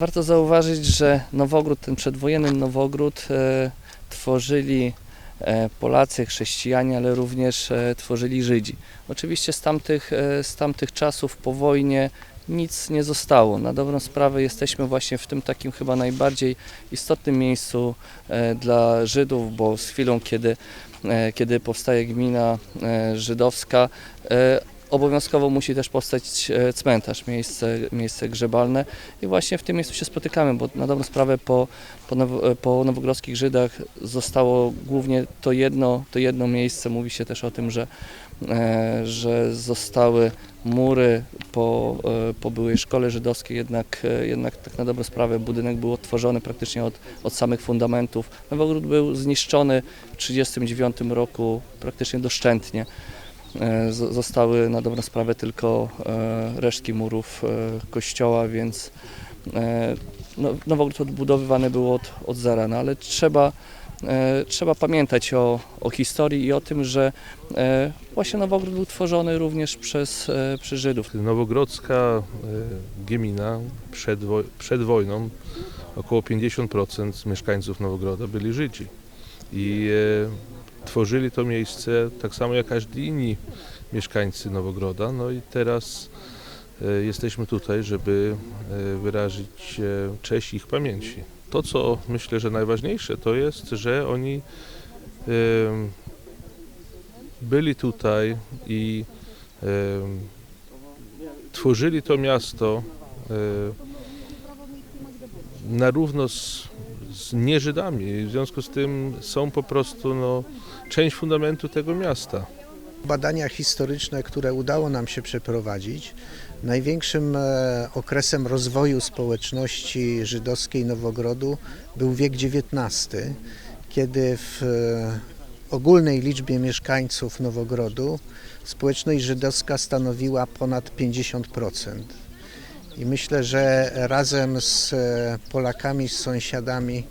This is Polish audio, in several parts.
Warto zauważyć, że Nowogród, ten przedwojenny Nowogród e, tworzyli e, Polacy, chrześcijanie, ale również e, tworzyli Żydzi. Oczywiście z tamtych, e, z tamtych czasów po wojnie nic nie zostało. Na dobrą sprawę jesteśmy właśnie w tym takim chyba najbardziej istotnym miejscu e, dla Żydów, bo z chwilą, kiedy, e, kiedy powstaje gmina e, żydowska, obowiązkowo musi też powstać cmentarz, miejsce, miejsce grzebalne. I właśnie w tym miejscu się spotykamy, bo na dobrą sprawę po, po, now, po nowogrodzkich Żydach zostało głównie to jedno, to jedno miejsce. Mówi się też o tym, że, że zostały mury po, e, po byłej szkole żydowskiej, jednak, e, jednak tak na dobrą sprawę budynek był odtworzony praktycznie od, od samych fundamentów. Nowogród był zniszczony w 1939 roku praktycznie doszczętnie. E, Zostały na dobrą sprawę tylko e, resztki murów e, kościoła, więc e, no, Nowogród odbudowywany był od, od zera, no ale trzeba, e, trzeba pamiętać o, o historii i o tym, że e, właśnie Nowogród był tworzony również przez, e, przez Żydów. Nowogrodzka e, gmina przed, przed wojną około 50% mieszkańców Nowogroda byli Żydzi i e, tworzyli to miejsce tak samo jak każdy inni mieszkańcy Nowogroda. No i teraz e, jesteśmy tutaj, żeby e, wyrazić e, cześć ich pamięci. To, co myślę, że najważniejsze, to jest, że oni byli tutaj i tworzyli to miasto na równo z, z nieżydami. W związku z tym są po prostu no, część fundamentu tego miasta. Badania historyczne, które udało nam się przeprowadzić, największym e, okresem rozwoju społeczności żydowskiej Nowogrodu był wiek XIX, kiedy w e, ogólnej liczbie mieszkańców Nowogrodu społeczność żydowska stanowiła ponad 50%. I myślę, że razem z e, Polakami, z sąsiadami,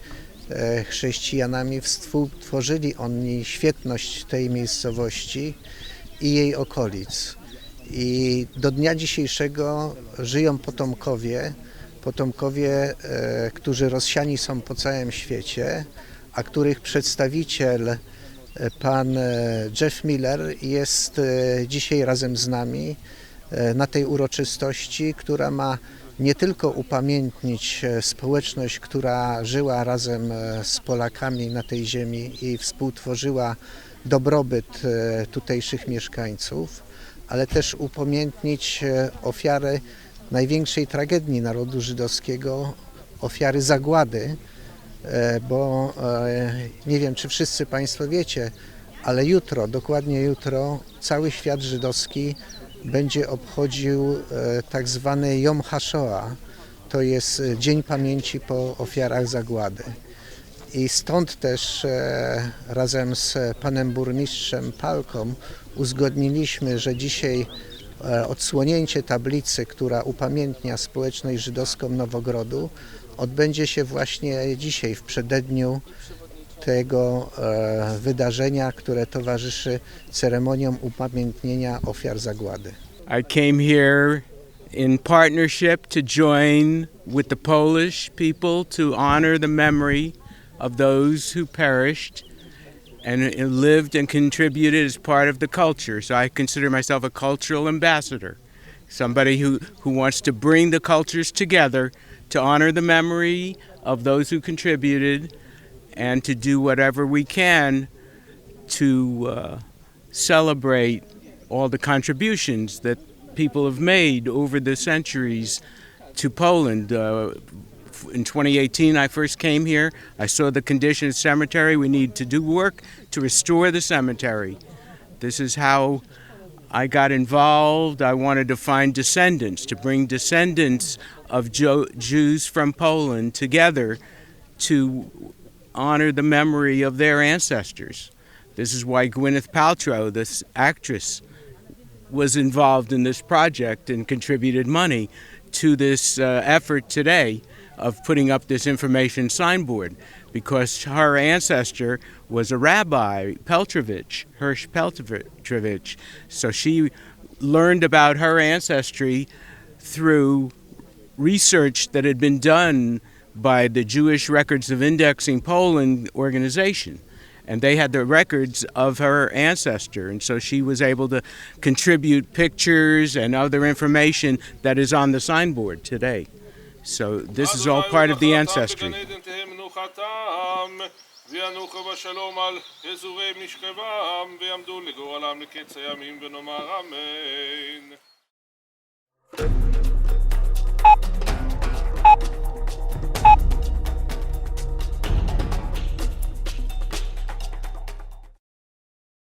chrześcijanami współtworzyli oni świetność tej miejscowości i jej okolic. I do dnia dzisiejszego żyją potomkowie, potomkowie, e, którzy rozsiani są po całym świecie, a których przedstawiciel, e, pan e, Jeff Miller, jest dzisiaj razem z nami na tej uroczystości, która ma nie tylko upamiętnić społeczność, która żyła razem z Polakami na tej ziemi i współtworzyła dobrobyt tutejszych mieszkańców, ale też upamiętnić e, ofiary największej tragedii narodu żydowskiego, ofiary zagłady, e, bo e, nie wiem, czy wszyscy Państwo wiecie, ale jutro, dokładnie jutro, cały świat żydowski będzie obchodził tak zwany Yom HaShoah, to jest Dzień Pamięci po ofiarach zagłady. I stąd też e, razem z panem burmistrzem Palką uzgodniliśmy, że dzisiaj e, odsłonięcie tablicy, która upamiętnia społeczność żydowską Nowogrodu, odbędzie się właśnie dzisiaj w przededniu tego e, wydarzenia, które towarzyszy ceremoniom upamiętnienia ofiar zagłady. I came here in partnership to join with the Polish people to honor the memory of those who perished and lived and contributed as part of the culture. So I consider myself a cultural ambassador, somebody who, who wants to bring the cultures together to honor the memory of those who contributed and to do whatever we can to uh, celebrate all the contributions that people have made over the centuries to Poland. Uh, in 2018, I first came here. I saw the condition of the cemetery. We need to do work to restore the cemetery. This is how I got involved. I wanted to find descendants, to bring descendants of Jo- Jews from Poland together to honor the memory of their ancestors. This is why Gwyneth Paltrow, this actress, was involved in this project and contributed money to this uh, effort today of putting up this information signboard because her ancestor was a rabbi, Peltrovich, Hirsch Peltrovich. So she learned about her ancestry through research that had been done by the Jewish Records of Indexing Poland organization. And they had the records of her ancestor. And so she was able to contribute pictures and other information that is on the signboard today. So this is all part of the ancestry. וינוחו בשלום על אזורי משכבם, ויעמדו לגורלם לקץ הימים ונאמר אמן.